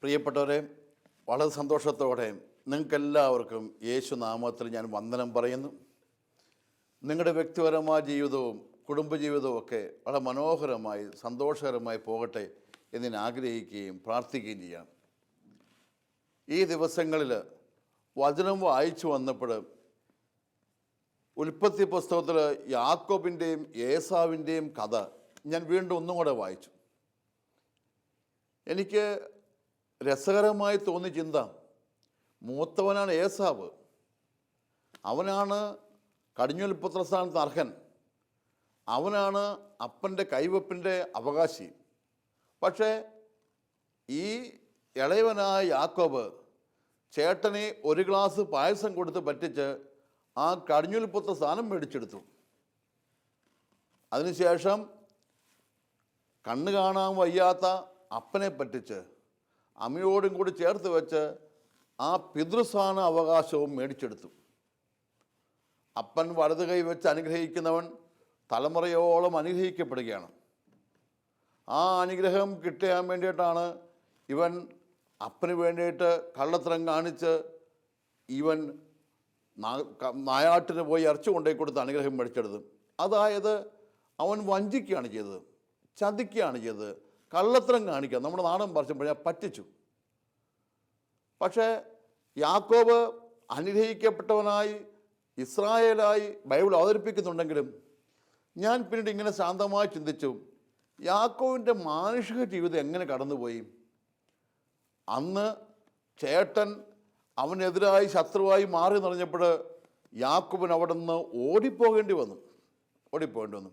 പ്രിയപ്പെട്ടവരെ വളരെ സന്തോഷത്തോടെ നിങ്ങൾക്കെല്ലാവർക്കും യേശു നാമത്തിൽ ഞാൻ വന്ദനം പറയുന്നു. നിങ്ങളുടെ വ്യക്തിപരമായ ജീവിതവും കുടുംബജീവിതവും ഒക്കെ വളരെ മനോഹരമായി സന്തോഷകരമായി പോകട്ടെ എന്ന് ഞാൻ ആഗ്രഹിക്കുകയും പ്രാർത്ഥിക്കുകയും ചെയ്യാം. ഈ ദിവസങ്ങളിൽ വചനം വായിച്ചു വന്നപ്പോൾ ഉൽപ്പത്തി പുസ്തകത്തിൽ യാക്കോബിന്റെയും ഏസാവിന്റെയും കഥ ഞാൻ വീണ്ടും ഒന്നും കൂടെ വായിച്ചു. എനിക്ക് രസകരമായി തോന്നി ചിന്ത മൂത്തവനാണ് ഏസാവ്. അവനാണ് കടിഞ്ഞുൽപുത്ര സ്ഥാനത്ത് അർഹൻ. അവനാണ് അപ്പന്റെ കൈവപ്പിന്റെ അവകാശി. പക്ഷേ ഈ ഇളയവനായ യാക്കോബ് ചേട്ടനെ ഒരു ഗ്ലാസ് പായസം കൊടുത്ത് പറ്റിച്ച് ആ കടിഞ്ഞുൽപുത്ര സ്ഥാനം മേടിച്ചെടുത്തു. അതിനുശേഷം കണ്ണ് കാണാൻ വയ്യാത്ത അപ്പനെ പറ്റിച്ച് അമ്മയോടും കൂടി ചേർത്ത് വെച്ച് ആ പിതൃസ്ഥാന അവകാശവും മേടിച്ചെടുത്തു. അപ്പൻ വലത് കൈ വെച്ച് അനുഗ്രഹിക്കുന്നവൻ തലമുറയോളം അനുഗ്രഹിക്കപ്പെടുകയാണ്. ആ അനുഗ്രഹം കിട്ടാൻ വേണ്ടിയിട്ടാണ് ഇവൻ അപ്പന് വേണ്ടിയിട്ട് കള്ളത്തരം കാണിച്ച് ഇവൻ നായാട്ടിന് പോയി ഇറച്ചി കൊണ്ടുപോയി കൊടുത്ത് അനുഗ്രഹം മേടിച്ചെടുത്ത്. അതായത് അവൻ വഞ്ചിക്കുകയാണ് ചെയ്തത് ചതിക്കുകയാണ് ചെയ്തത് കള്ളത്തരം കാണിക്കുക. നമ്മുടെ നാടൻ പറിച്ചപ്പോഴേ പറ്റിച്ചു. പക്ഷേ യാക്കോബ് അനുഗ്രഹിക്കപ്പെട്ടവനായി ഇസ്രായേലായി ബൈബിൾ അവതരിപ്പിക്കുന്നുണ്ടെങ്കിലും ഞാൻ പിന്നീട് ഇങ്ങനെ ശാന്തമായി ചിന്തിച്ചു യാക്കോവിന്റെ മാനുഷിക ജീവിതം എങ്ങനെ കടന്നുപോയി? അന്ന് ചേട്ടൻ അവനെതിരായി ശത്രുവായി മാറി നിറഞ്ഞപ്പോൾ യാക്കുബൻ അവിടെ നിന്ന് ഓടിപ്പോകേണ്ടി വന്നു. ഓടിപ്പോകേണ്ടി വന്നു.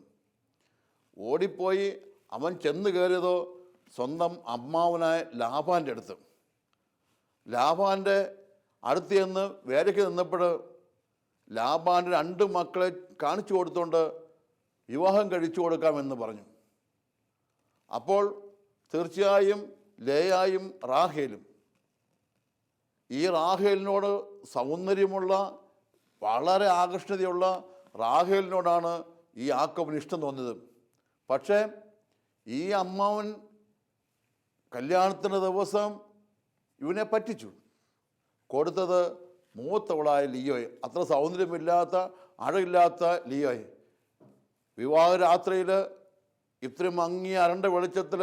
ഓടിപ്പോയി അവൻ ചെന്ന് കയറിയതോ സ്വന്തം അമ്മാവനായ ലാഭാന്റെ അടുത്ത്. ലാഭാന്റെ അടുത്ത് ചെന്ന് വേലയ്ക്ക് നിന്നപ്പോൾ ലാഭാന്റെ രണ്ട് മക്കളെ കാണിച്ചു കൊടുത്തുകൊണ്ട് വിവാഹം കഴിച്ചു കൊടുക്കാമെന്ന് പറഞ്ഞു. അപ്പോൾ തീർച്ചയായും ലേയായും റാഹേലും ഈ റാഹേലിനോട് സൗന്ദര്യമുള്ള വളരെ ആകർഷ്ണതയുള്ള റാഹേലിനോടാണ് ഈ ആക്കോബിന് ഇഷ്ടം തോന്നിയത്. പക്ഷേ ഈ അമ്മാവൻ കല്യാണത്തിന്റെ ദിവസം ഇവനെ പറ്റിച്ചു. കൊടുത്തത് മൂത്തവളായ ലിയോയെ. അത്ര സൗന്ദര്യമില്ലാത്ത അഴകില്ലാത്ത ലിയോയെ. വിവാഹ രാത്രിയിൽ ഇത്രയും മങ്ങിയ അരണ്ട വെളിച്ചത്തിൽ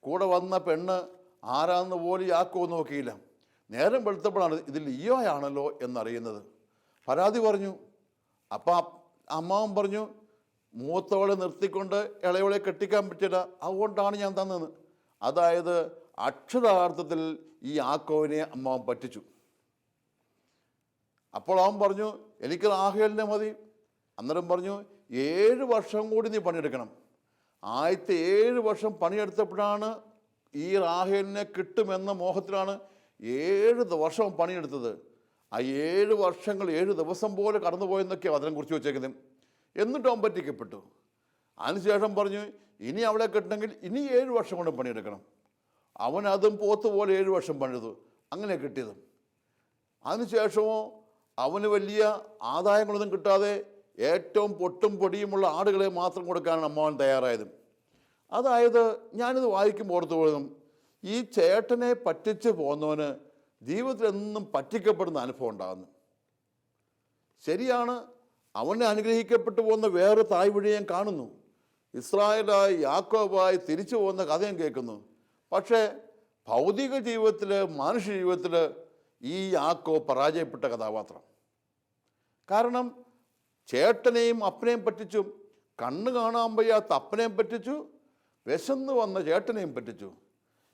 കൂടെ വന്ന പെണ്ണ് ആരാന്ന് പോലും യാക്കോ നോക്കിയില്ല. നേരം വെളുത്തപ്പോഴാണ് ഇതിൽ ലിയോയാണല്ലോ എന്നറിയുന്നത്. പരാതി പറഞ്ഞു. അപ്പം അമ്മാവൻ പറഞ്ഞു മൂത്തവളെ നിർത്തിക്കൊണ്ട് ഇളയവളെ കെട്ടിക്കാൻ പറ്റില്ല. അതുകൊണ്ടാണ് ഞാൻ തന്നത് അതായത് അക്ഷരാർത്ഥത്തിൽ ഈ ആക്കോവിനെ അമ്മാവൻ പറ്റിച്ചു. അപ്പോൾ അവൻ പറഞ്ഞു എനിക്ക് റാഹേലിനെ മതി. അന്നേരം പറഞ്ഞു ഏഴ് വർഷം കൂടി നീ പണിയെടുക്കണം. ആദ്യത്തെ ഏഴ് വർഷം പണിയെടുത്തപ്പോഴാണ് ഈ റാഹേലിനെ കിട്ടുമെന്ന മോഹത്തിലാണ് ഏഴ് വർഷം പണിയെടുത്തത്. ആ ഏഴ് വർഷങ്ങൾ ഏഴ് ദിവസം പോലെ കടന്നുപോയെന്നൊക്കെയാണ് അതിനെ കുറിച്ച് വെച്ചേക്കുന്നത് എന്നിട്ട് അവൻ പറ്റിക്കപ്പെട്ടു. അതിനുശേഷം പറഞ്ഞു ഇനി അവളെ കിട്ടണമെങ്കിൽ ഇനി ഏഴ് വർഷം കൊണ്ട് പണിയെടുക്കണം. അവൻ അതും പോത്ത് പോലെ ഏഴ് വർഷം പണിതു അങ്ങനെ കിട്ടിയത്. അതിനുശേഷമോ അവന് വലിയ ആദായങ്ങളൊന്നും കിട്ടാതെ ഏറ്റവും പൊട്ടും പൊടിയുമുള്ള ആടുകളെ മാത്രം കൊടുക്കാനാണ് അമ്മാവൻ തയ്യാറായത്. അതായത് ഞാനിത് വായിക്കുമ്പോൾ ഓർത്തു ഈ ചേട്ടനെ പറ്റിച്ച് പോന്നവന് ജീവിതത്തിൽ എന്നും പറ്റിക്കപ്പെടുന്ന അനുഭവം ഉണ്ടാകുന്നു. ശരിയാണ് അവനെ അനുഗ്രഹിക്കപ്പെട്ടു പോകുന്ന വേറെ തായ് വഴി ഞാൻ കാണുന്നു. ഇസ്രായേലായി യാക്കോബായി തിരിച്ചു പോകുന്ന കഥ ഞാൻ കേൾക്കുന്നു. പക്ഷേ ഭൗതിക ജീവിതത്തിൽ മനുഷ്യ ജീവിതത്തിൽ ഈ യാക്കോ പരാജയപ്പെട്ട കഥാപാത്രം കാരണം ചേട്ടനെയും അപ്പനെയും പറ്റിച്ചു കണ്ണ് കാണാൻ വയ്യാത്ത അപ്പനെയും പറ്റിച്ചു വിശന്ന് വന്ന ചേട്ടനെയും പറ്റിച്ചു.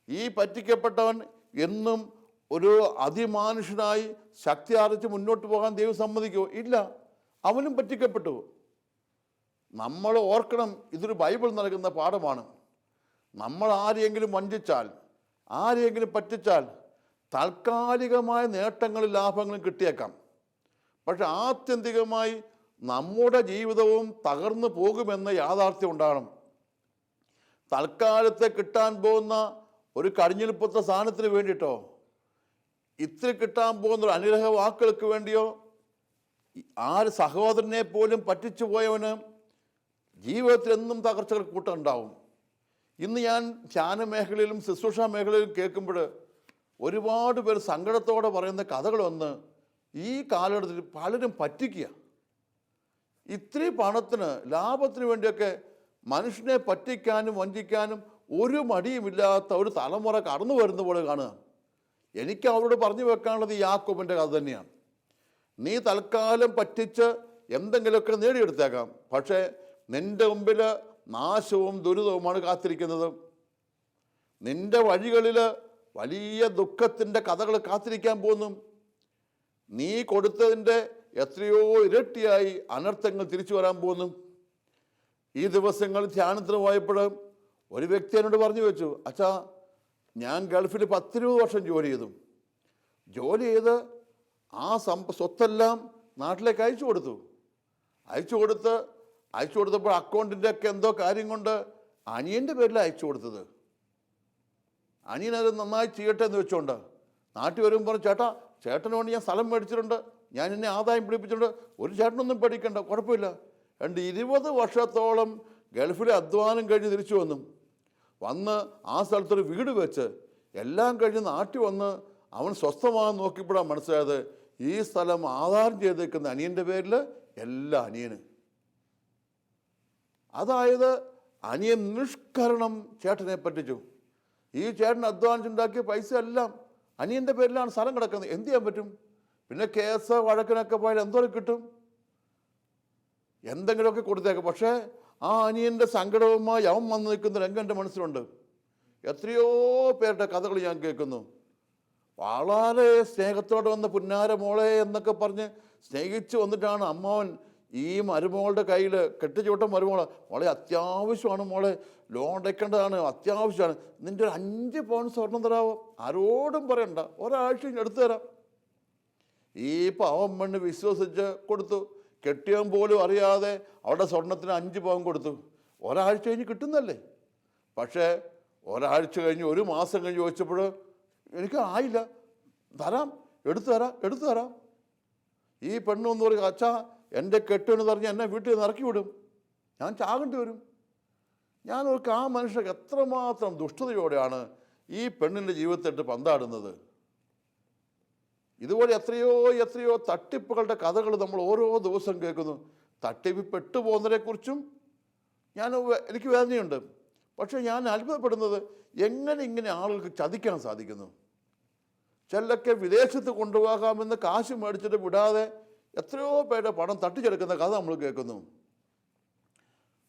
ഈ പറ്റിക്കപ്പെട്ടവൻ എന്നും ഒരു അതിമാനുഷനായി ശക്തി ആർജിച്ച് മുന്നോട്ട് പോകാൻ ദൈവം സമ്മതിക്കുമോ ഇല്ല. അവനും പറ്റിക്കപ്പെട്ടു. നമ്മൾ ഓർക്കണം ഇതൊരു ബൈബിൾ നൽകുന്ന പാഠമാണ്. നമ്മൾ ആരെയെങ്കിലും വഞ്ചിച്ചാൽ ആരെയെങ്കിലും പറ്റിച്ചാൽ താൽക്കാലികമായ നേട്ടങ്ങളും ലാഭങ്ങളും കിട്ടിയേക്കാം. പക്ഷെ ആത്യന്തികമായി നമ്മുടെ ജീവിതവും തകർന്നു പോകുമെന്ന യാഥാർത്ഥ്യം ഉണ്ടാകണം. തൽക്കാലത്തെ കിട്ടാൻ പോകുന്ന ഒരു കടിഞ്ഞിൽപ്പുത്ത സാധനത്തിന് വേണ്ടിയിട്ടോ? ഇത്ര കിട്ടാൻ പോകുന്ന ഒരു അനുഗ്രഹ വാക്കുകൾക്ക് വേണ്ടിയോ? ആര് സഹോദരനെ പോലും പറ്റിച്ചു പോയവന് ജീവിതത്തിൽ എന്നും തകർച്ചകൾ കൂട്ടുണ്ടാവും ഇന്ന് ഞാൻ ധ്യാന മേഖലയിലും ശുശ്രൂഷ മേഖലയിലും കേൾക്കുമ്പോൾ ഒരുപാട് പേർ സങ്കടത്തോടെ പറയുന്ന കഥകളൊന്ന് ഈ കാലഘട്ടത്തിൽ പലരും പറ്റിക്കുക. ഇത്രയും പണത്തിന് ലാഭത്തിന് വേണ്ടിയൊക്കെ മനുഷ്യനെ പറ്റിക്കാനും വഞ്ചിക്കാനും ഒരു മടിയുമില്ലാത്ത ഒരു തലമുറ കടന്നു വരുന്ന പോലെ കാണുക. എനിക്ക് അവരോട് പറഞ്ഞു വെക്കാനുള്ളത് യാക്കോബിന്റെ കഥ തന്നെയാണ്. നീ തൽക്കാലം പറ്റിച്ച് എന്തെങ്കിലുമൊക്കെ നേടിയെടുത്തേക്കാം. പക്ഷേ നിന്റെ മുമ്പിൽ നാശവും ദുരിതവുമാണ് കാത്തിരിക്കുന്നത്. നിന്റെ വഴികളിൽ വലിയ ദുഃഖത്തിന്റെ കഥകൾ കാത്തിരിക്കാൻ പോകുന്നു. നീ കൊടുത്തതിന്റെ എത്രയോ ഇരട്ടിയായി അനർത്ഥങ്ങൾ തിരിച്ചു വരാൻ പോകുന്നു. ഈ ദിവസങ്ങൾ ധ്യാനത്തിന് പോയപ്പോൾ ഒരു വ്യക്തി എന്നോട് പറഞ്ഞു വെച്ചു അച്ഛാ ഞാൻ ഗൾഫിൽ പത്തിരുപത് വർഷം ജോലി ചെയ്തു. ജോലി ചെയ്ത് ആ സമ്പ സ്വത്തെല്ലാം നാട്ടിലേക്ക് അയച്ചു കൊടുത്തു. അയച്ചു കൊടുത്ത് അയച്ചു കൊടുത്തപ്പോൾ അക്കൗണ്ടിന്റെ ഒക്കെ എന്തോ കാര്യം കൊണ്ട് അനിയന്റെ പേരിൽ അയച്ചു കൊടുത്തത്. അനിയനത് നന്നായി ചെയ്യട്ടെ എന്ന് വെച്ചുകൊണ്ട് നാട്ടിൽ വരുമ്പോൾ പറഞ്ഞു ചേട്ടാ ചേട്ടന് വേണ്ടി ഞാൻ സ്ഥലം മേടിച്ചിട്ടുണ്ട്. ഞാൻ എന്നെ ആദായം പിടിപ്പിച്ചിട്ടുണ്ട്. ഒരു ചേട്ടനൊന്നും പഠിക്കണ്ട കുഴപ്പമില്ല. രണ്ട് ഇരുപത് വർഷത്തോളം ഗൾഫിലെ അധ്വാനം കഴിഞ്ഞ് തിരിച്ചു വന്നു. വന്ന് ആ സ്ഥലത്തൊരു വീട് വെച്ച് എല്ലാം കഴിഞ്ഞ് നാട്ടിൽ വന്ന് അവൻ സ്വസ്ഥമാകാൻ നോക്കിയപ്പോഴാണ് മനസ്സിലായത് ഈ സ്ഥലം ആധാരം ചെയ്തേക്കുന്ന അനിയന്റെ പേരിൽ എല്ലാ അനിയന്. അതായത് അനിയൻ നിഷ്കരണം ചേട്ടനെ പറ്റിച്ചു. ഈ ചേട്ടൻ അധ്വാനിച്ചുണ്ടാക്കിയ പൈസ എല്ലാം അനിയന്റെ പേരിലാണ് സ്ഥലം കിടക്കുന്നത്. എന്ത് ചെയ്യാൻ പറ്റും? പിന്നെ കേസ് വഴക്കിനൊക്കെ പോയാൽ എന്തോരം കിട്ടും? എന്തെങ്കിലുമൊക്കെ കൊടുത്തേക്കും. പക്ഷേ ആ അനിയന്റെ സങ്കടവുമായി അവൻ വന്ന് നിൽക്കുന്ന രംഗം എന്റെ മനസ്സിലുണ്ട്. എത്രയോ പേരുടെ കഥകൾ ഞാൻ കേൾക്കുന്നു. വളരെ സ്നേഹത്തോടെ വന്ന പുന്നാര മോളെ എന്നൊക്കെ പറഞ്ഞ് സ്നേഹിച്ച് വന്നിട്ടാണ് അമ്മാവൻ ഈ മരുമോളുടെ കയ്യിൽ കെട്ടിച്ചുവിട്ട മരുമോളെ. മോളെ അത്യാവശ്യമാണ് മോളെ. ലോൺ അടയ്ക്കേണ്ടതാണ് അത്യാവശ്യമാണ്. നിന്റെ ഒരു അഞ്ച് പവൻ സ്വർണം തരാവോ? ആരോടും പറയണ്ട. ഒരാഴ്ച എടുത്തു തരാം. ഈ പാവം മണ്ണ് വിശ്വസിച്ച് കൊടുത്തു. കെട്ടിയവൻ പോലും അറിയാതെ അവിടെ സ്വർണത്തിന് അഞ്ച് പവൻ കൊടുത്തു. ഒരാഴ്ച കഴിഞ്ഞ് കിട്ടുന്നല്ലേ? പക്ഷേ ഒരാഴ്ച കഴിഞ്ഞ് ഒരു മാസം കഴിഞ്ഞ് ചോദിച്ചപ്പോൾ എനിക്ക് ആയില്ല. തരാം എടുത്തു തരാം എടുത്തു തരാം. ഈ പെണ്ണൊന്ന് പറയും അച്ഛാ എന്റെ കെട്ടെന്ന് പറഞ്ഞ് എന്നെ വീട്ടിൽ നിന്ന് ഇറക്കി വിടും. ഞാൻ ചാകേണ്ടി വരും. ഞാനൊരു ആ മനുഷ്യർക്ക് എത്രമാത്രം ദുഷ്ടതയോടെയാണ് ഈ പെണ്ണിന്റെ ജീവിതത്തിട്ട് പന്താടുന്നത്. ഇതുപോലെ എത്രയോ എത്രയോ തട്ടിപ്പുകളുടെ കഥകൾ നമ്മൾ ഓരോ ദിവസം കേൾക്കുന്നു. തട്ടിപ്പ് പെട്ടുപോകുന്നതിനെക്കുറിച്ചും ഞാൻ എനിക്ക് വേദനയുണ്ട്. പക്ഷേ ഞാൻ അത്ഭുതപ്പെടുന്നത് എങ്ങനെ ഇങ്ങനെ ആളുകൾക്ക് ചതിക്കാൻ സാധിക്കുന്നു? ചിലൊക്കെ വിദേശത്ത് കൊണ്ടുപോകാമെന്ന് കാശ് മേടിച്ചിട്ട് വിടാതെ എത്രയോ പേരുടെ പണം തട്ടിച്ചെടുക്കുന്ന കഥ നമ്മൾ കേൾക്കുന്നു.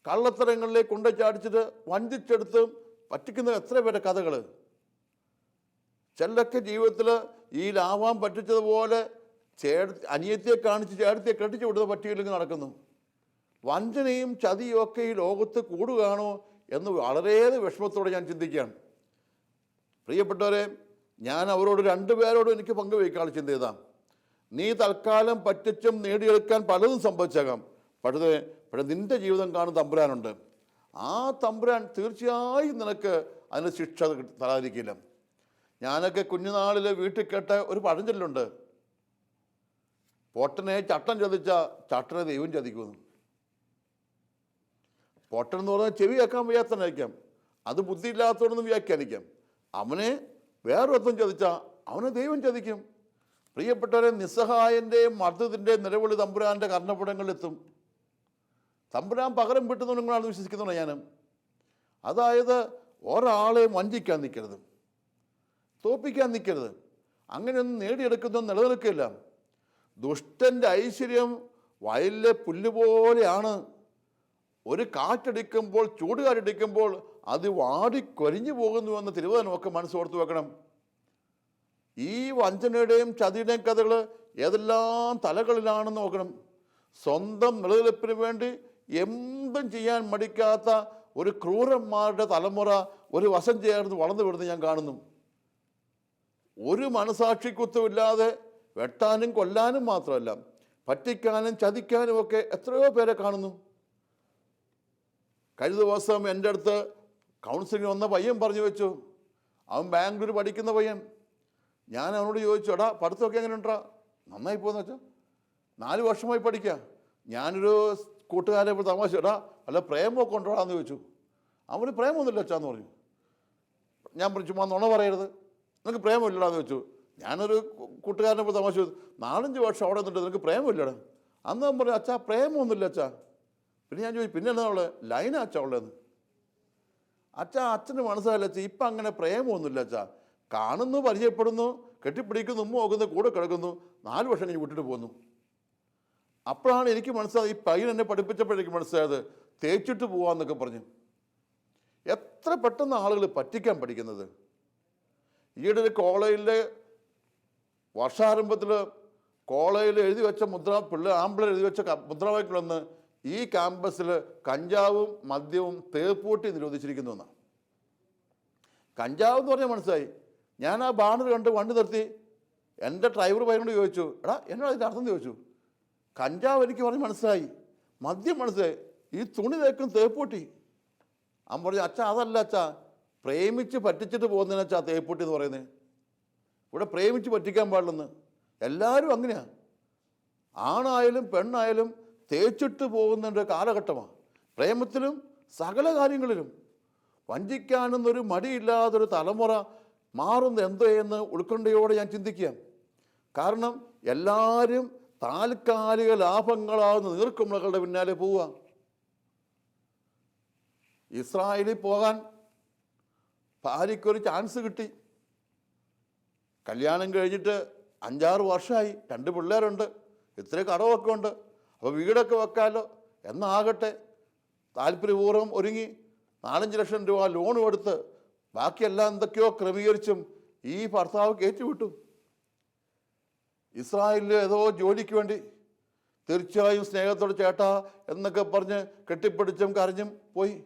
കള്ളത്തരങ്ങളിലേക്ക് കൊണ്ടു ചാടിച്ചിട്ട് വഞ്ചിച്ചെടുത്ത് പറ്റിക്കുന്ന എത്ര പേരുടെ കഥകൾ? ചിലൊക്കെ ജീവിതത്തിൽ ഈ ലാവാൻ പറ്റിച്ചതുപോലെ ചേർ അനിയത്തിയെ കാണിച്ച് ചേർത്തിയെ കെട്ടിച്ചു വിടുന്ന പറ്റിയില്ലെങ്കിൽ നടക്കുന്നു. വഞ്ചനയും ചതിയും ഒക്കെ ഈ ലോകത്ത് കൂടുകയാണോ എന്ന് വളരെയേറെ വിഷമത്തോടെ ഞാൻ ചിന്തിക്കുകയാണ്. പ്രിയപ്പെട്ടവരെ ഞാൻ അവരോട് രണ്ടു രണ്ടുപേരോടും എനിക്ക് പങ്കുവയ്ക്കാനുള്ള ചിന്ത ചെയ്താം നീ തൽക്കാലം പറ്റിച്ചും നേടിയെടുക്കാൻ പലതും സംഭവിച്ചേക്കാം. പക്ഷേ പക്ഷേ നിന്റെ ജീവിതം കാണുന്ന തമ്പുരാനുണ്ട്. ആ തമ്പുരാൻ തീർച്ചയായും നിനക്ക് അതിന് ശിക്ഷ തരാതിരിക്കില്ല. ഞാനൊക്കെ കുഞ്ഞുനാളിൽ വീട്ടിൽ കേട്ട ഒരു പഴഞ്ചൊല്ലുണ്ട്. പൊട്ടനെ ചട്ടം ചതിച്ച ചട്ടനെ ദൈവം ചതിക്കുന്നു. പൊട്ടൻ എന്ന് പറഞ്ഞാൽ ചെവി കേൾക്കാൻ വയ്യാത്തനായിരിക്കാം അത് ബുദ്ധിയില്ലാത്തവനെന്ന് വ്യാഖ്യാനിക്കാം. അവനെ വേറൊരുത്തം ചതിച്ച അവനെ ദൈവം ചതിക്കും. പ്രിയപ്പെട്ടവരെ നിസ്സഹായന്റെയും മർദ്ദത്തിന്റെയും നിലവിളി തമ്പുരാന്റെ കർണപുടങ്ങളിലെത്തും. തമ്പുരാൻ പകരം വിട്ടുന്നുണ്ടെന്നാണ് വിശ്വസിക്കുന്നത് ഞാൻ അതായത് ഒരാളെ വഞ്ചിക്കാൻ നിൽക്കരുത്. തോപ്പിക്കാൻ നിൽക്കരുത്. അങ്ങനെയൊന്നും നേടിയെടുക്കുന്ന നിലനിൽക്കില്ല. ദുഷ്ടന്റെ ഐശ്വര്യം വയലിലെ പുല്ലുപോലെയാണ്. ഒരു കാറ്റടിക്കുമ്പോൾ ചൂടുകാറ്റടിക്കുമ്പോൾ അത് വാടിക്കൊരിഞ്ഞു പോകുന്നുവെന്ന് തിരുവനന്തപുരമൊക്കെ മനസ്സോർത്ത് വെക്കണം. ഈ വഞ്ചനയുടെയും ചതിയുടെയും കഥകൾ ഏതെല്ലാം തലകളിലാണെന്ന് നോക്കണം. സ്വന്തം നിലനിൽപ്പിന് വേണ്ടി എന്തും ചെയ്യാൻ മടിക്കാത്ത ഒരു ക്രൂരന്മാരുടെ തലമുറ ഒരു വശം ചേർന്ന് വളർന്നു വിടുന്നത് ഞാൻ കാണുന്നു. ഒരു മനസാക്ഷിക്കുത്തുമില്ലാതെ വെട്ടാനും കൊല്ലാനും മാത്രമല്ല പറ്റിക്കാനും ചതിക്കാനും ഒക്കെ എത്രയോ പേരെ കാണുന്നു. കഴിഞ്ഞ ദിവസം എന്റെ അടുത്ത് കൗൺസിലിംഗ് വന്ന പയ്യൻ പറഞ്ഞു വെച്ചു. അവൻ ബാംഗ്ലൂർ പഠിക്കുന്ന പയ്യൻ. ഞാൻ അവനോട് ചോദിച്ചു എടാ പഠിത്തമൊക്കെ എങ്ങനെ ഉണ്ടാ നന്നായി പോകുന്ന വെച്ചാൽ നാല് വർഷമായി പഠിക്കുക ഞാനൊരു കൂട്ടുകാരെ ഇപ്പോൾ തമാശ എടാ അല്ല പ്രേമമൊക്കെ ഉണ്ടോടാന്ന് ചോദിച്ചു. അവന് പ്രേമമൊന്നുമില്ല അച്ഛാന്ന് പറഞ്ഞു. ഞാൻ ചുമ്മാ നുണ പറയരുത്. നിനക്ക് പ്രേമമില്ലടാന്ന് വെച്ചു ഞാനൊരു കൂട്ടുകാരനെ പോലെ തമാശ ചോദിച്ചു. നാലഞ്ച് വർഷം അവിടെ നിന്നിട്ട് നിനക്ക് പ്രേമമില്ലടാ. അന്ന് അവൻ പറഞ്ഞു അച്ഛാ പ്രേമമൊന്നുമില്ല അച്ഛാ. പിന്നെ ഞാൻ ചോദിച്ചു പിന്നെ എന്താ ഉള്ളത് ലൈനാ അച്ഛാ ഉള്ളതെന്ന് അച്ഛാ അച്ഛന് മനസ്സിലായില്ല അച്ഛാ ഇപ്പം അങ്ങനെ പ്രേമമൊന്നുമില്ല അച്ഛാ. കാണുന്നു പരിചയപ്പെടുന്നു കെട്ടിപ്പിടിക്കുന്നു ഉമ്മ നോക്കുന്നു കൂടെ കിടക്കുന്നു. നാല് വർഷം കഴിഞ്ഞ് വിട്ടിട്ട് പോന്നു. അപ്പോഴാണ് എനിക്ക് മനസ്സിലായത് ഈ പയ്യൻ എന്നെ പഠിപ്പിച്ചപ്പോഴേക്ക് മനസ്സിലായത് തേച്ചിട്ട് പോവാന്നൊക്കെ പറഞ്ഞു. എത്ര പെട്ടെന്ന് ആളുകൾ പറ്റിക്കാൻ പഠിക്കുന്നത്? ഈയിടെ ഒരു കോളേജിലെ വർഷാരംഭത്തിൽ കോളേജിൽ എഴുതി വെച്ച മുദ്ര പിള്ളേർ ആമ്പിളർ എഴുതി വെച്ച മുദ്രാവാക്യങ്ങളൊന്ന് ഈ ക്യാമ്പസിൽ കഞ്ചാവും മദ്യവും തേപ്പൂട്ടി നിരോധിച്ചിരിക്കുന്നു എന്നാണ്. കഞ്ചാവ് എന്ന് പറഞ്ഞാൽ മനസ്സിലായി. ഞാൻ ആ ബാണർ കണ്ട് വണ്ടി നിർത്തി എന്റെ ഡ്രൈവർ പയ്യനോട് ചോദിച്ചു എടാ എന്നോട് അതിന്റെ അർത്ഥം ചോദിച്ചു? കഞ്ചാവ് എനിക്ക് പറഞ്ഞ് മനസ്സിലായി. മദ്യം മനസ്സിലായി. ഈ തുണി തേക്കും തേപ്പൂട്ടി. അവൻ പറഞ്ഞു അച്ഛാ അതല്ല അച്ഛാ പ്രേമിച്ച് പറ്റിച്ചിട്ട് പോകുന്നതിനെ വെച്ചാൽ തേപ്പൂട്ടി എന്ന് പറയുന്നത് ഇവിടെ പ്രേമിച്ച് പറ്റിക്കാൻ പാടില്ലെന്ന്. എല്ലാവരും അങ്ങനെയാണ് ആണായാലും പെണ്ണായാലും തേച്ചിട്ട് പോകുന്നതിന്റെ കാലഘട്ടമാണ് പ്രേമത്തിലും സകല കാര്യങ്ങളിലും വഞ്ചിക്കാനെന്നൊരു മടിയില്ലാതൊരു തലമുറ മാറുന്ന എന്തോ എന്ന് ഉൾക്കൊണ്ടയോടെ ഞാൻ ചിന്തിക്കുക കാരണം എല്ലാവരും താൽക്കാലിക ലാഭങ്ങളാകുന്ന നീർക്കുമ്പളകളുടെ പിന്നാലെ പോവുക. ഇസ്രായേലിൽ പോകാൻ ഭാര്യയ്ക്കൊരു ചാൻസ് കിട്ടി. കല്യാണം കഴിഞ്ഞിട്ട് അഞ്ചാറ് വർഷമായി രണ്ട് പിള്ളേരുണ്ട്. ഇത്ര കടമൊക്കെ ഉണ്ട്. അപ്പോൾ വീടൊക്കെ വെക്കാമല്ലോ എന്നാകട്ടെ. താല്പര്യപൂർവം ഒരുങ്ങി നാലഞ്ച് ലക്ഷം രൂപ ലോണും എടുത്ത് ബാക്കിയെല്ലാം എന്തൊക്കെയോ ക്രമീകരിച്ചും ഈ ഭർത്താവ് കയറ്റിവിട്ടു. ഇസ്രായേലിൽ ഏതോ ജോലിക്ക് വേണ്ടി തീർച്ചയായും സ്നേഹത്തോട് ചേട്ടാ എന്നൊക്കെ പറഞ്ഞ് കെട്ടിപ്പിടിച്ചും കരഞ്ഞും പോയി.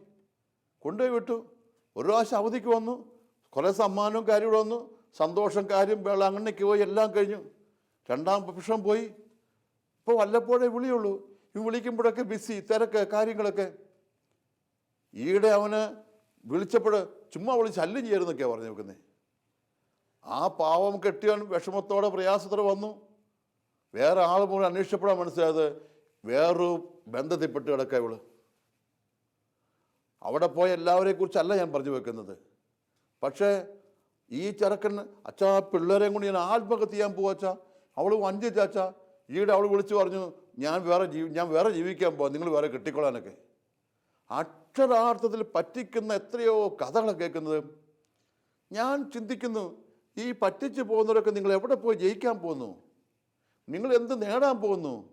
കൊണ്ടുപോയി വിട്ടു. ഒരു പ്രാവശ്യം അവധിക്ക് വന്നു. കുറേ സമ്മാനവും കാര്യം വന്നു. സന്തോഷം കാര്യം വേളാങ്കണ്ണിക്ക് പോയി എല്ലാം കഴിഞ്ഞു. രണ്ടാം പക്ഷം പോയി. ഇപ്പോൾ വല്ലപ്പോഴേ വിളിയുള്ളൂ. ഈ വിളിക്കുമ്പോഴൊക്കെ ബിസി തിരക്ക് കാര്യങ്ങളൊക്കെ. ഈയിടെ അവന് വിളിച്ചപ്പോൾ ചുമ്മാ വിളിച്ച് ശല്യം ചെയ്യരുതെന്നൊക്കെയാണ് പറഞ്ഞു വെക്കുന്നത് ആ പാവം കെട്ടിയവൻ വിഷമത്തോടെ പ്രയാസത്തോടെ വന്നു. വേറെ ആൾ മുഴുവൻ അന്വേഷിച്ചപ്പോഴാണ് മനസ്സിലായത്. വേറൊരു ബന്ധത്തിൽപ്പെട്ട് കിടക്കുക ഇവൾ. അവിടെ പോയ എല്ലാവരെയും കുറിച്ചല്ല ഞാൻ പറഞ്ഞു വെക്കുന്നത്. പക്ഷേ ഈ ചെറുക്കൻ അച്ഛാ പിള്ളേരെയും കൊണ്ട് ഞാൻ ആത്മഹത്യ ചെയ്യാൻ പോവച്ചാ അവൾ വഞ്ചിച്ചാച്ചാ ഈയിടെ അവൾ വിളിച്ചു പറഞ്ഞു ഞാൻ വേറെ ജീവി ഞാൻ വേറെ ജീവിക്കാൻ പോവാം നിങ്ങൾ വേറെ കിട്ടിക്കൊള്ളാനൊക്കെ അക്ഷരാർത്ഥത്തിൽ പറ്റിക്കുന്ന എത്രയോ കഥകളൊക്കെ കേൾക്കുന്നത്. ഞാൻ ചിന്തിക്കുന്നു ഈ പറ്റിച്ച് പോകുന്നവരൊക്കെ നിങ്ങൾ എവിടെ പോയി ജയിക്കാൻ പോകുന്നു? നിങ്ങൾ എന്ത് നേടാൻ പോകുന്നു?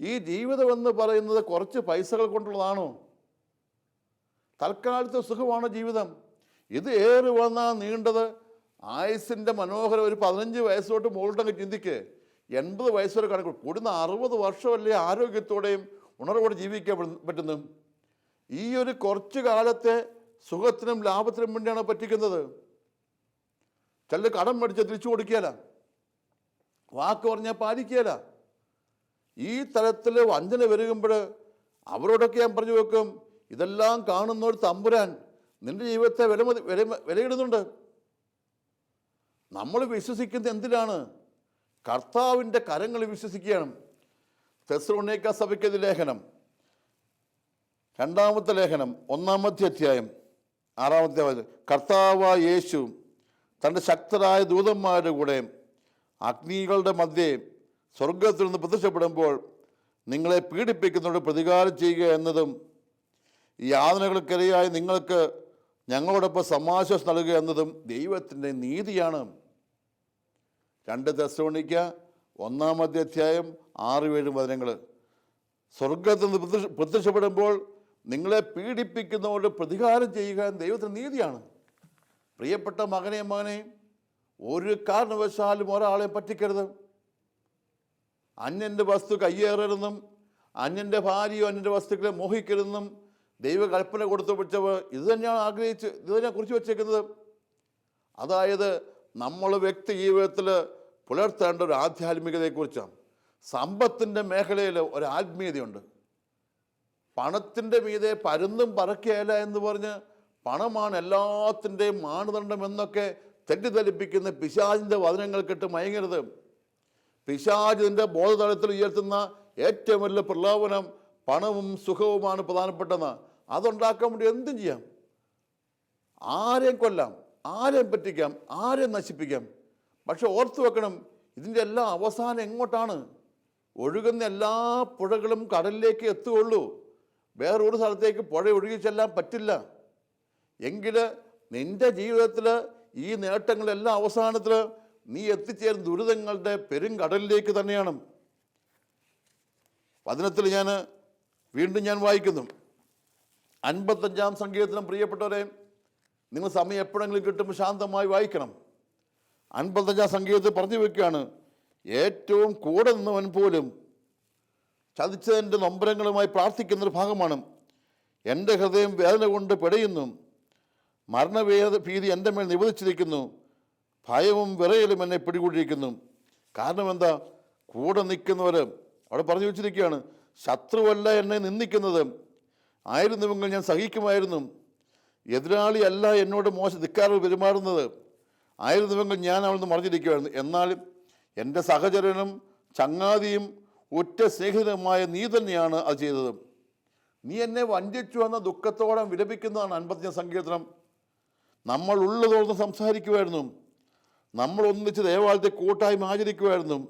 ഈ ജീവിതമെന്ന് പറയുന്നത് കുറച്ച് പൈസകൾ കൊണ്ടുള്ളതാണോ? തൽക്കാലത്തെ സുഖമാണ് ജീവിതം. ഇത് ഏറി വന്നാൽ നീണ്ടത്? ആയുസിന്റെ മനോഹരം ഒരു പതിനഞ്ച് വയസ്സോട്ട് മുകളിലങ്ങ് ചിന്തിക്ക്. എൺപത് വയസ്സ് വരെ കണക്ക് കൂടുന്ന അറുപത് വർഷമല്ലേ ആരോഗ്യത്തോടെയും ഉണർവോടെ ജീവിക്കാൻ പറ്റുന്നു? ഈ ഒരു കുറച്ച് കാലത്തെ സുഖത്തിനും ലാഭത്തിനും വേണ്ടിയാണ് പറ്റിക്കുന്നത്. ചിലർ കടം മേടിച്ച് തിരിച്ചു കൊടുക്കുകയില്ല വാക്ക് പറഞ്ഞാൽ പാലിക്കുകയില്ല ഈ തലത്തിൽ വഞ്ചന വരുമ്പോൾ അവരോടൊക്കെ ഞാൻ പറഞ്ഞു വെക്കും ഇതെല്ലാം കാണുന്ന ഒരു തമ്പുരാൻ നിന്റെ ജീവിതത്തെ വില വില വിലയിടുന്നുണ്ട്. നമ്മൾ വിശ്വസിക്കുന്നത് എന്തിനാണ്? കർത്താവിന്റെ കരങ്ങൾ വിശ്വസിക്കുകയാണ്. തെസ്രോണേക്ക സഭയ്ക്കത് ലേഖനം. രണ്ടാമത്തെ ലേഖനം ഒന്നാമത്തെ അധ്യായം ആറാമത്തെ കർത്താവ യേശു തന്റെ ശക്തരായ ദൂതന്മാരുടെ കൂടെ അഗ്നികളുടെ മധ്യേ സ്വർഗത്തിൽ നിന്ന് പ്രത്യക്ഷപ്പെടുമ്പോൾ നിങ്ങളെ പീഡിപ്പിക്കുന്നവരോട് പ്രതികാരം ചെയ്യുക എന്നതും ഈ യാതനകൾക്കിരയായി നിങ്ങൾക്ക് ഞങ്ങളോടൊപ്പം സമാശ്വാസം നൽകുക എന്നതും ദൈവത്തിന്റെ നീതിയാണ്. രണ്ട് തെസ്സോണിക്ക ഒന്നാമത്തെ അധ്യായം ആറ് ഏഴ് വചനങ്ങൾ. സ്വർഗത്തിൽ നിന്ന് പ്രത്യക്ഷപ്പെടുമ്പോൾ നിങ്ങളെ പീഡിപ്പിക്കുന്നവരുടെ പ്രതികാരം ചെയ്യുക ദൈവത്തിന്റെ നീതിയാണ്. പ്രിയപ്പെട്ട മകനെയും മകനെയും ഒരു കാരണവശാലും ഒരാളെ പറ്റിക്കരുത്. അന്യന്റെ വസ്തു കയ്യേറരുതെന്നും അന്യന്റെ ഭാര്യയോ അന്യന്റെ വസ്തുക്കളെ മോഹിക്കരുതെന്നും ദൈവകൽപ്പന കൊടുത്തു വെച്ചവർ ഇത് തന്നെയാണ് ആഗ്രഹിച്ച് ഇത് തന്നെയാണ് കുറിച്ച് വെച്ചേക്കുന്നത്. അതായത് നമ്മൾ വ്യക്തി ജീവിതത്തിൽ പുലർത്തേണ്ട ഒരു ആധ്യാത്മികതയെക്കുറിച്ചാണ്. സമ്പത്തിന്റെ മേഖലയിൽ ഒരു ആത്മീയതയുണ്ട്. പണത്തിന്റെ മീതെ പരുന്നും പറക്കുകയല്ല എന്ന് പറഞ്ഞ് പണമാണ് എല്ലാത്തിന്റെയും മാനദണ്ഡം എന്നൊക്കെ തെറ്റിദ്ധരിപ്പിക്കുന്ന വചനങ്ങൾ കെട്ട് മയങ്ങരുത്. പിശാചിന്റെ ബോധതലത്തിൽ ഉയർത്തുന്ന ഏറ്റവും വലിയ പ്രലോഭനം പണവും സുഖവുമാണ് പ്രധാനപ്പെട്ടതെന്ന് അതുണ്ടാക്കാൻ വേണ്ടി എന്തും ചെയ്യാം. ആരെയും കൊല്ലാം ആരെയും പറ്റിക്കാം ആരെയും നശിപ്പിക്കാം. പക്ഷെ ഓർത്തു വെക്കണം ഇതിന്റെ എല്ലാം അവസാനം എങ്ങോട്ടാണ്? ഒഴുകുന്ന എല്ലാ പുഴകളും കടലിലേക്ക് എത്തുകയുള്ളൂ. വേറൊരു സ്ഥലത്തേക്ക് പുഴ ഒഴുകി ചെല്ലാൻ പറ്റില്ല. എങ്കിൽ നിന്റെ ജീവിതത്തിൽ ഈ നേട്ടങ്ങളെല്ലാം അവസാനത്തിൽ നീ എത്തിച്ചേരുന്ന ദുരിതങ്ങളുടെ പെരുങ്കടലിലേക്ക് തന്നെയാണ്. വചനത്തിൽ ഞാൻ വീണ്ടും ഞാൻ വായിക്കുന്നു. അൻപത്തഞ്ചാം സംഗീതത്തിലും പ്രിയപ്പെട്ടവരെ നിങ്ങൾ സമയം എപ്പോഴെങ്കിലും കിട്ടുമ്പോൾ ശാന്തമായി വായിക്കണം. അൻപത്തഞ്ചാം സംഗീതത്തിൽ പറഞ്ഞു വെക്കുകയാണ് ഏറ്റവും കൂടെ നിന്നവൻ പോലും ചതിച്ചതിന്റെ നൊമ്പരങ്ങളുമായി പ്രാർത്ഥിക്കുന്നൊരു ഭാഗമാണ്. എന്റെ ഹൃദയം വേദന കൊണ്ട് പിടയുന്നു. മരണവേദ ഭീതി എന്റെ മേൽ നിവദിച്ചിരിക്കുന്നു. ഭയവും വിറയലും എന്നെ പിടികൂടിയിരിക്കുന്നു. കാരണം എന്താ? കൂടെ നിൽക്കുന്നവർ അവിടെ പറഞ്ഞു വെച്ചിരിക്കുകയാണ് ശത്രുവല്ല എന്നെ നിന്ദിക്കുന്നത്. ആയിരുന്നുവെങ്കിൽ ഞാൻ സഹിക്കുമായിരുന്നു. എതിരാളിയല്ല എന്നോട് മോശം ധിക്കാറ് പെരുമാറുന്നത്. ആയിരുന്നുവെങ്കിൽ ഞാൻ അവൾ നിന്ന് മറിഞ്ഞിരിക്കുമായിരുന്നു. എന്നാൽ എന്റെ സഹചരനും ചങ്ങാതിയും ഒറ്റ സ്നേഹിതനുമായ നീ തന്നെയാണ് അത് ചെയ്തത്. നീ എന്നെ വഞ്ചിച്ചു എന്ന ദുഃഖത്തോടെ വിലപിക്കുന്നതാണ് അൻപത്തിയഞ്ച് സങ്കീർത്തനം. നമ്മൾ ഉള്ളതോർന്ന് സംസാരിക്കുമായിരുന്നു. നമ്മൾ ഒന്നിച്ച് ദേവാലയത്തെ കൂട്ടായ്മ ആചരിക്കുമായിരുന്നു.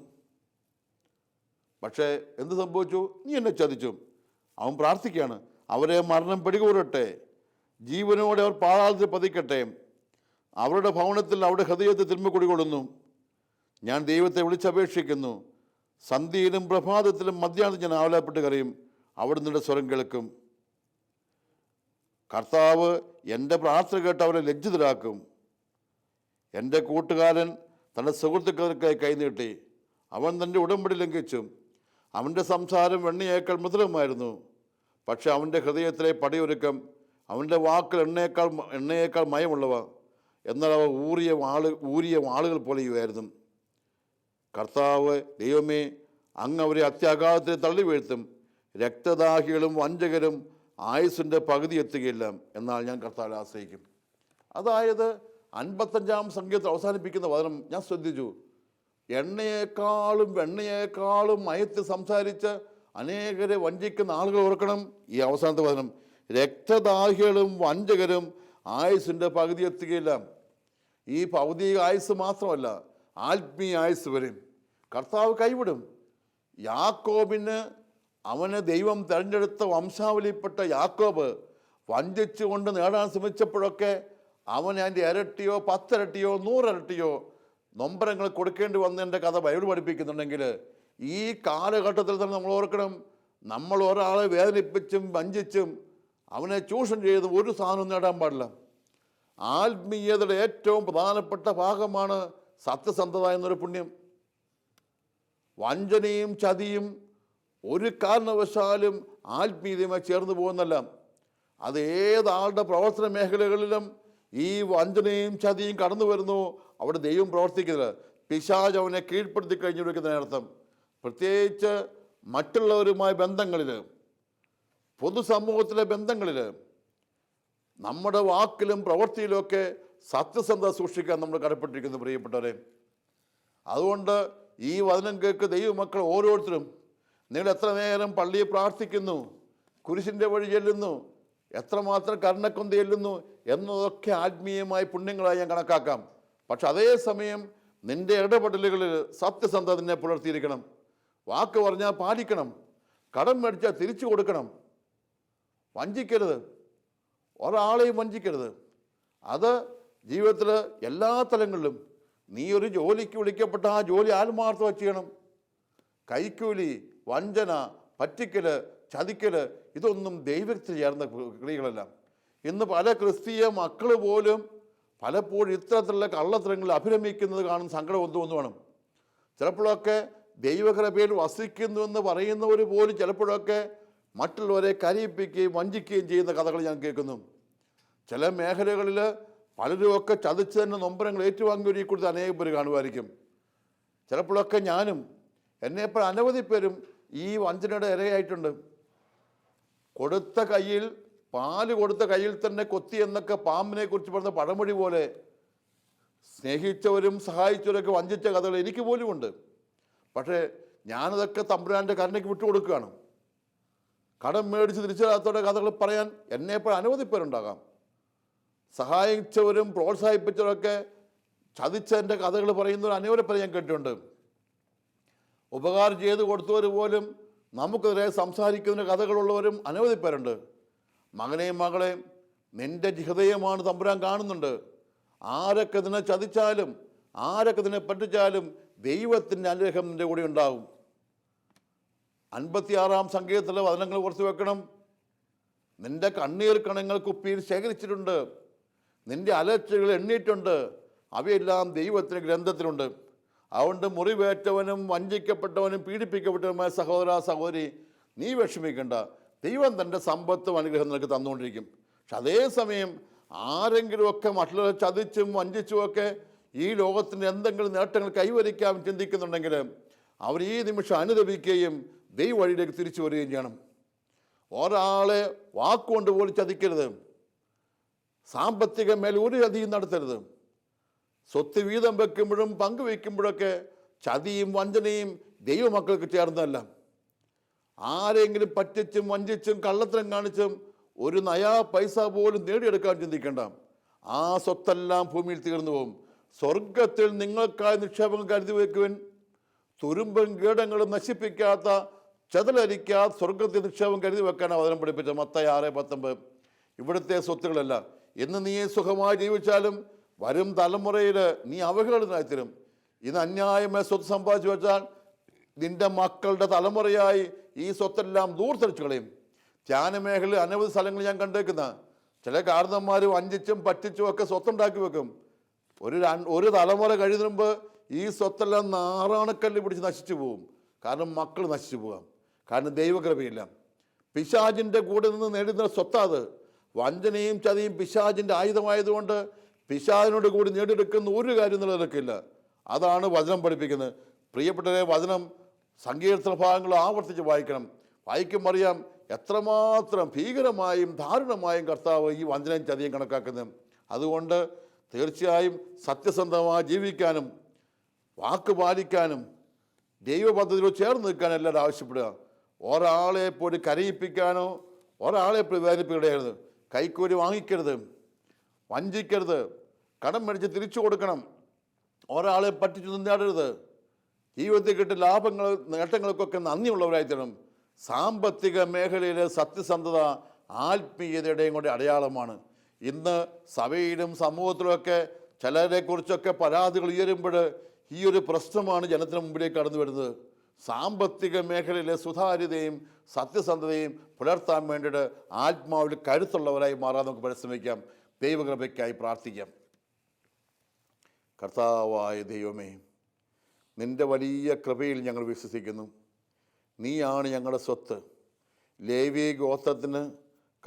പക്ഷേ എന്ത് സംഭവിച്ചു? നീ എന്നെ ചതിച്ചു. അവൻ പ്രാർത്ഥിക്കുകയാണ്. അവരെ മരണം പിടികൂടട്ടെ. ജീവനോടെ അവർ പാതാളത്തിൽ പതിക്കട്ടെ. അവരുടെ ഭവനത്തിൽ അവരുടെ ഹൃദയത്തെ തിരുമ്പ കുടികൊള്ളുന്നു. ഞാൻ ദൈവത്തെ വിളിച്ചപേക്ഷിക്കുന്നു. സന്ധ്യയിലും പ്രഭാതത്തിലും മധ്യാഹ്നത്തിൽ ഞാൻ ആവലാപ്പെട്ട് കരയും. അവിടുന്ന് സ്വരം കേൾക്കും. കർത്താവ് എന്റെ പ്രാർത്ഥന കേട്ട് അവരെ ലജ്ജിതരാക്കും. എന്റെ കൂട്ടുകാരൻ തന്റെ സുഹൃത്തുക്കൾക്കായി കൈനീട്ടി അവൻ തന്റെ ഉടമ്പടി ലംഘിച്ചു. അവന്റെ സംസാരം വെണ്ണയേക്കാൾ മധുരമായിരുന്നു പക്ഷെ അവന്റെ ഹൃദയത്തിലെ പടിയൊരുക്കം അവന്റെ വാക്കിൽ എണ്ണയേക്കാൾ എണ്ണയേക്കാൾ മയമുള്ളവ എന്നാൽ അവ ഊറിയ വാൾ ഊരിയ ആളുകൾ പോലെയുമായിരുന്നു. കർത്താവ് ദൈവമേ അങ്ങ് അവരെ അത്യാഘാതത്തിൽ തള്ളി വീഴ്ത്തും രക്തദാഹികളും വഞ്ചകരും ആയുസിന്റെ പകുതി എത്തുകയില്ല എന്നാൽ ഞാൻ കർത്താവിനെ ആശ്രയിക്കും. അതായത് അൻപത്തഞ്ചാം സംഗീതത്തിൽ അവസാനിപ്പിക്കുന്ന വചനം ഞാൻ ശ്രദ്ധിച്ചു. എണ്ണയേക്കാളും വെണ്ണയേക്കാളും മയത്ത് സംസാരിച്ച് അനേകരെ വഞ്ചിക്കുന്ന ആളുകൾ ഓർക്കണം ഈ അവസാനത്തെ വചനം. രക്തദാഹികളും വഞ്ചകരും ആയുസിന്റെ പകുതി എത്തുകയില്ല. ഈ ഭൗതിക ആയുസ് മാത്രമല്ല ആത്മീയ ആയുസ് വരും കർത്താവ് കൈവിടും. യാക്കോബിന് അവന് ദൈവം തിരഞ്ഞെടുത്ത വംശാവലിപ്പെട്ട യാക്കോബ് വഞ്ചിച്ചുകൊണ്ട് നേടാൻ ശ്രമിച്ചപ്പോഴൊക്കെ അവൻ അതിന്റെ ഇരട്ടിയോ പത്തിരട്ടിയോ നൂറിരട്ടിയോ നൊമ്പരങ്ങൾ കൊടുക്കേണ്ടി വന്നതിന്റെ കഥ ബൈബിൾ പഠിപ്പിക്കുന്നുണ്ടെങ്കിൽ ഈ കാലഘട്ടത്തിൽ തന്നെ നമ്മൾ ഓർക്കണം. നമ്മൾ ഒരാളെ വേദനിപ്പിച്ചും വഞ്ചിച്ചും അവനെ ചൂഷണം ചെയ്ത് ഒരു സാധനവും നേടാൻ പാടില്ല. ആത്മീയതയുടെ ഏറ്റവും പ്രധാനപ്പെട്ട ഭാഗമാണ് സത്യസന്ധത എന്നൊരു പുണ്യം. വഞ്ചനയും ചതിയും ഒരു കാരണവശാലും ആത്മീയതയുമായി ചേർന്ന് പോകുന്നല്ല അത് ഏതാളുടെ പ്രവർത്തന മേഖലകളിലും ഈ വഞ്ചനയും ചതിയും കടന്നു വരുന്നു. അവിടെ ദൈവം പ്രവർത്തിക്കുന്നത് പിശാജ് അവനെ കീഴ്പ്പെടുത്തി കഴിഞ്ഞിരിക്കുന്ന അർത്ഥം പ്രത്യേകിച്ച് മറ്റുള്ളവരുമായ ബന്ധങ്ങളിൽ പൊതുസമൂഹത്തിലെ ബന്ധങ്ങളിൽ നമ്മുടെ വാക്കിലും പ്രവൃത്തിയിലുമൊക്കെ സത്യസന്ധത സൂക്ഷിക്കാൻ നമ്മൾ കടപ്പെട്ടിരിക്കുന്നു പ്രിയപ്പെട്ടവരെ. അതുകൊണ്ട് ഈ വചനം കേൾക്ക് ദൈവമക്കൾ ഓരോരുത്തരും. നിങ്ങൾ എത്ര നേരം പള്ളിയിൽ പ്രാർത്ഥിക്കുന്നു കുരിശിന്റെ വഴി ചെല്ലുന്നു എത്രമാത്രം കർണക്കൊന്ത ചെല്ലുന്നു എന്നതൊക്കെ ആത്മീയമായ പുണ്യങ്ങളായി ഞാൻ കണക്കാക്കാം. പക്ഷെ അതേസമയം നിന്റെ ഇടപെടലുകളിൽ സത്യസന്ധത നിന്നെ പുലർത്തിയിരിക്കണം. വാക്ക് പറഞ്ഞാൽ പാലിക്കണം. കടം മേടിച്ചാൽ തിരിച്ചു കൊടുക്കണം. വഞ്ചിക്കരുത്. ഒരാളെയും വഞ്ചിക്കരുത്. അത് ജീവിതത്തിൽ എല്ലാ തലങ്ങളിലും നീ ഒരു ജോലിക്ക് വിളിക്കപ്പെട്ട ആ ജോലി ആത്മാർത്ഥം ചെയ്യണം. കൈക്കൂലി വഞ്ചന പറ്റിക്കൽ ചതിക്കൽ ഇതൊന്നും ദൈവത്തിൽ ചേർന്ന ക്രിയകളല്ല ഇന്ന് പല ക്രിസ്തീയ മക്കൾ പോലും പലപ്പോഴും ഇത്തരത്തിലുള്ള കള്ളത്തരങ്ങളിൽ അഭിരമിക്കുന്നത് കാണുന്ന സങ്കടം ഒന്നു വേണം ചിലപ്പോഴൊക്കെ ദൈവകൃപയിൽ വസിക്കുന്നു എന്ന് പറയുന്നവർ പോലും ചിലപ്പോഴൊക്കെ മറ്റുള്ളവരെ കരയിപ്പിക്കുകയും വഞ്ചിക്കുകയും ചെയ്യുന്ന കഥകൾ ഞാൻ കേൾക്കുന്നു. ചില മേഖലകളിൽ പലരുമൊക്കെ ചതിച്ച് തന്നെ നൊമ്പരങ്ങൾ ഏറ്റുവാങ്ങി ഒരു കൂടുതൽ അനേകം പേര് കാണുമായിരിക്കും. ചിലപ്പോഴൊക്കെ ഞാനും എന്നെപ്പോൾ അനവധി പേരും ഈ വഞ്ചനയുടെ ഇരയായിട്ടുണ്ട്. കൊടുത്ത കയ്യിൽ പാൽ കൊടുത്ത കയ്യിൽ തന്നെ കൊത്തി എന്നൊക്കെ പാമ്പിനെ കുറിച്ച് പറഞ്ഞ പഴമൊഴി പോലെ സ്നേഹിച്ചവരും സഹായിച്ചവരൊക്കെ വഞ്ചിച്ച കഥകൾ എനിക്ക് പോലുമുണ്ട്. പക്ഷേ ഞാനതൊക്കെ തമ്പുരാന്റെ കരുണയ്ക്ക് വിട്ടുകൊടുക്കുകയാണ്. കടം മേടിച്ച് തിരിച്ചറിയാത്തവരുടെ കഥകൾ പറയാൻ എന്നെപ്പോൾ അനവധി പേരുണ്ടാകാം സഹായിച്ചവരും പ്രോത്സാഹിപ്പിച്ചവരൊക്കെ ചതിച്ചതിന്റെ കഥകൾ പറയുന്നവർ അനവധി പേരെ ഞാൻ കേട്ടിട്ടുണ്ട്. ഉപകാരം ചെയ്ത് കൊടുത്തവർ പോലും നമുക്കെതിരെ സംസാരിക്കുന്ന കഥകളുള്ളവരും അനവധി പേരുണ്ട് മകനെയും മകളെയും നിന്റെ ഹൃദയമാണ് തമ്പുരാൻ കാണുന്നുണ്ട്. ആരൊക്കെ നിന്നെ ചതിച്ചാലും ആരൊക്കെ നിന്നെ പറ്റിച്ചാലും ദൈവത്തിന്റെ അനുഗ്രഹം നിന്റെ കൂടെ ഉണ്ടാകും. അൻപത്തിയാറാം സംഗീതത്തിലെ വചനങ്ങൾ കുറച്ച് വെക്കണം. നിന്റെ കണ്ണീർ കണങ്ങൾ കുപ്പിയിൽ ശേഖരിച്ചിട്ടുണ്ട്. നിന്റെ അലച്ചുകൾ എണ്ണിയിട്ടുണ്ട് അവയെല്ലാം ദൈവത്തിന് ഗ്രന്ഥത്തിലുണ്ട്. അതുകൊണ്ട് മുറിവേറ്റവനും വഞ്ചിക്കപ്പെട്ടവനും പീഡിപ്പിക്കപ്പെട്ടവനുമായ സഹോദര സഹോദരി നീ വിഷമിക്കേണ്ട. ദൈവം തന്റെ സമ്പത്തും അനുഗ്രഹം നിനക്ക് തന്നുകൊണ്ടിരിക്കും. പക്ഷെ അതേസമയം ആരെങ്കിലുമൊക്കെ മറ്റുള്ളവരെ ചതിച്ചും വഞ്ചിച്ചുമൊക്കെ ഈ ലോകത്തിന്റെ എന്തെങ്കിലും നേട്ടങ്ങൾ കൈവരിക്കാൻ ചിന്തിക്കുന്നുണ്ടെങ്കിൽ അവർ ഈ നിമിഷം അനുദപിക്കുകയും ദൈവ വഴിയിലേക്ക് തിരിച്ചു വരികയും ചെയ്യണം. ഒരാളെ വാക്കുകൊണ്ട് പോലും ചതിക്കരുത്. സാമ്പത്തിക മേൽ ഒരു ചതിയും നടത്തരുത്. സ്വത്ത് വീതം വെക്കുമ്പോഴും പങ്കുവെക്കുമ്പോഴൊക്കെ ചതിയും വഞ്ചനയും ദൈവമക്കൾക്ക് ചേർന്നതല്ല. ആരെങ്കിലും പറ്റിച്ചും വഞ്ചിച്ചും കള്ളത്തരം കാണിച്ചും ഒരു നയാ പൈസ പോലും നേടിയെടുക്കാൻ ചിന്തിക്കേണ്ട. ആ സ്വത്തെല്ലാം ഭൂമിയിൽ തീർന്നു പോകും. സ്വർഗത്തിൽ നിങ്ങൾക്കായി നിക്ഷേപം കരുതി വയ്ക്കുവിൻ. തുരുമ്പും കീടങ്ങളും നശിപ്പിക്കാത്ത ചതലരിക്കാത്ത സ്വർഗത്തിൽ നിക്ഷേപം കരുതി വെക്കാൻ അവതരം പഠിപ്പിച്ച മത്തായി ആറ് പത്തൊമ്പത്. ഇവിടുത്തെ സ്വത്തുകളല്ല ഇന്ന് നീ സുഖമായി ജീവിച്ചാലും വരും തലമുറയിൽ നീ അവഹേളനായിത്തരും. ഇന്ന് അന്യായമായ സ്വത്ത് സമ്പാദിച്ചു വെച്ചാൽ നിന്റെ മക്കളുടെ തലമുറയായി ഈ സ്വത്തെല്ലാം ദൂർത്തടിച്ചു കളയും. ധ്യാനമേഖലയിൽ അനവധി സ്ഥലങ്ങൾ ഞാൻ കണ്ടേക്കുന്ന. ചില കാരണന്മാരും വഞ്ചിച്ചും പറ്റിച്ചും ഒക്കെ സ്വത്തുണ്ടാക്കി വെക്കും. ഒരു ഒരു തലമുറ കഴിയുന്ന മുമ്പ് ഈ സ്വത്തെല്ലാം നാറാണക്കല്ല് പിടിച്ച് നശിച്ചു പോകും കാരണം മക്കൾ നശിച്ചു പോകാം. കാരണം ദൈവകൃപയില്ല. പിശാജിന്റെ കൂടെ നിന്ന് നേടുന്ന സ്വത്താത്. വഞ്ചനയും ചതിയും പിശാജിന്റെ ആയുധമായതുകൊണ്ട് പിശാജിനോട് കൂടി നേടിയെടുക്കുന്ന ഒരു കാര്യം നിലനിൽക്കില്ല. അതാണ് വചനം പഠിപ്പിക്കുന്നത്. പ്രിയപ്പെട്ടവരെ വചനം സങ്കീർത്തന ഭാഗങ്ങൾ ആവർത്തിച്ച് വായിക്കണം. വായിക്കും അറിയാം എത്രമാത്രം ഭീകരമായും ദാരുണമായും കർത്താവ് ഈ വഞ്ചനയും ചതിയും കണക്കാക്കുന്നത്. അതുകൊണ്ട് തീർച്ചയായും സത്യസന്ധമായി ജീവിക്കാനും വാക്ക് പാലിക്കാനും ദൈവ പദ്ധതിയോട് ചേർന്ന് നിൽക്കാൻ എല്ലാവരും ആവശ്യപ്പെടുക. ഒരാളെ പോയി കരയിപ്പിക്കാനോ ഒരാളെ പോയി വേദനിപ്പിക്കരുത്. കൈക്കൂലി വാങ്ങിക്കരുത്. വഞ്ചിക്കരുത്. കടം മേടിച്ച് തിരിച്ചു കൊടുക്കണം. ഒരാളെ പറ്റിച്ചു നിന്നാടരുത് ജീവിതത്തിൽ കിട്ടിയ ലാഭങ്ങൾ നേട്ടങ്ങൾക്കൊക്കെ നന്ദിയുള്ളവരായിത്തീരണം. സാമ്പത്തിക മേഖലയിലെ സത്യസന്ധത ആത്മീയതയുടെയും കൂടെ അടയാളമാണ്. ഇന്ന് സഭയിലും സമൂഹത്തിലുമൊക്കെ ചിലരെക്കുറിച്ചൊക്കെ പരാതികൾ ഉയരുമ്പോൾ ഈ ഒരു പ്രശ്നമാണ് ജനത്തിന് മുമ്പിലേക്ക് കടന്നു വരുന്നത്. സാമ്പത്തിക മേഖലയിലെ സുതാര്യതയും സത്യസന്ധതയും പുലർത്താൻ വേണ്ടിയിട്ട് ആത്മാവിൽ കരുത്തുള്ളവരായി മാറാൻ നമുക്ക് പരിശ്രമിക്കാം. ദൈവകൃപയ്ക്കായി പ്രാർത്ഥിക്കാം. കർത്താവായ ദൈവമേ നിന്റെ വലിയ കൃപയിൽ ഞങ്ങൾ വിശ്വസിക്കുന്നു. നീയാണ് ഞങ്ങളുടെ സ്വത്ത്. ലേവി ഗോത്രത്തിന്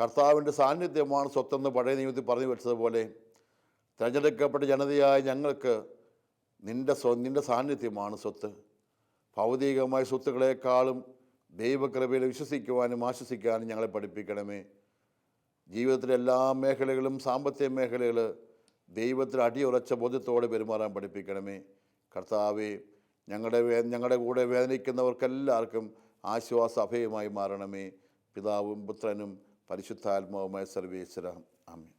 കർത്താവിന്റെ സാന്നിധ്യമാണ് സ്വത്തെന്ന് പഴയ നിയമത്തിൽ പറഞ്ഞു വെച്ചതുപോലെ തിരഞ്ഞെടുക്കപ്പെട്ട ജനതയായ ഞങ്ങൾക്ക് നിന്റെ സ്വ നിന്റെ സാന്നിധ്യമാണ് സ്വത്ത്. ഭൗതികമായ സ്വത്തുക്കളെക്കാളും ദൈവകൃപയിൽ വിശ്വസിക്കുവാനും ആശ്വസിക്കാനും ഞങ്ങളെ പഠിപ്പിക്കണമേ. ജീവിതത്തിലെ എല്ലാ മേഖലകളും സാമ്പത്തിക മേഖലകൾ ദൈവത്തിൽ അടിയുറച്ച ബോധ്യത്തോടെ പെരുമാറാൻ പഠിപ്പിക്കണമേ. കർത്താവെ ഞങ്ങളുടെ വേ ഞങ്ങളുടെ കൂടെ വേദനിക്കുന്നവർക്കെല്ലാവർക്കും ആശ്വാസ അഭയമായി മാറണമേ. പിതാവും പുത്രനും പരിശുദ്ധാത്മാവുമായ സർവേശ്വര ആമേ